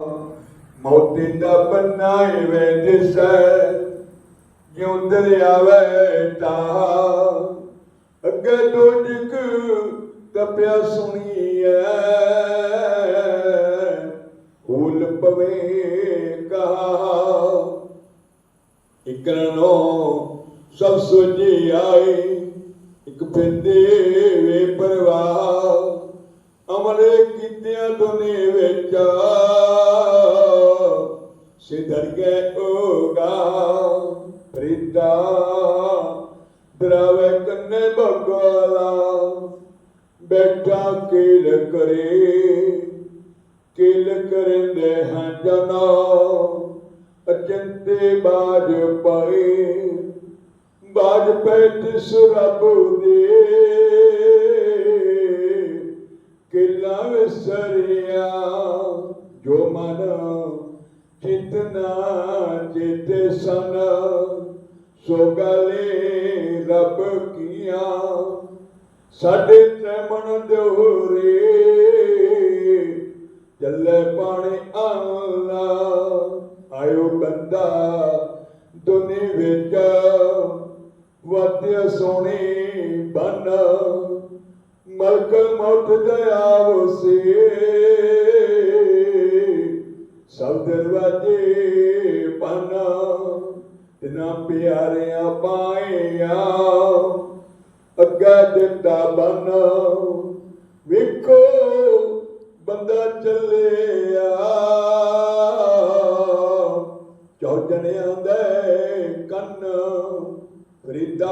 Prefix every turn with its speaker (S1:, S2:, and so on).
S1: ਮੋਤੀ ਦਾ ਬੰਨਾ ਵੇ ਦਿਸੈ ਜਿਉ ਦਰਿਆਵੇ ਤਾ ਅੱਗੇ ਡੋਡਕ ਤਪਿਆ ਸੁਣੀਐ ਫੂਲ ਪਵੇ ਕਹਾ। ਇਕਰਨੋ ਸਭ ਸੁਝੀ ਆਏ। ਇੱਕ ਪਿੰਦੇ ਵੇ ਪਰਵਾਹ। ਅਮਲੇ ਕੀਤਿਆਂ ਦੁਨੀ ਵਿੱਚ ਸਿਧਰ ਗਏ ਹੋਗਾ ਫਰੀਦਾ ਦਰਾਵੇ ਕੰਨੇ ਭਗਵਾਲਾ ਬੈਠਾ ਕੀਲ ਕਰੇ, ਕਿਲ ਕਰੰਦੇ ਹਾਂ ਜਨਾ, ਅਚੰਤੇ ਬਾਜ ਪਾਏ, ਬਾਜ ਪੈ ਤਿਸ ਰੱਬ ਦੇ। ਕਿਲਾ ਵਿਸਰਿਆ ਜੋ ਮਨ ਚਿਤਨਾ ਚਿਤ ਸਨ ਸੋ ਗਲੇ ਰੱਬ ਕੀਆਂ। ਸਾਡੇ ਤੈ ਮਨ ਚੱਲੇ ਪਾਣੀ ਆਲਾ ਆਇਓ ਬੰਦਾ ਦੁਨੀ ਵਿੱਚ। ਵਾਦਿਆ ਸੋਹਣੀ ਬਨ, ਮਲਕ ਮੌਤ ਦਇਆਵਸੇ ਸਭ ਦਰਵਾਜੇ ਪਨ ਤਿਨਾ ਪਿਆਰਿਆਂ ਪਾਇਆ ਅੱਗਾ ਦਿੱਤਾ ਬਨ। ਵੇਖੋ ਬੰਦਾ ਚੱਲਿਆ। ਚੌ ਦੇ ਕੰਨ ਫਰੀਦਾ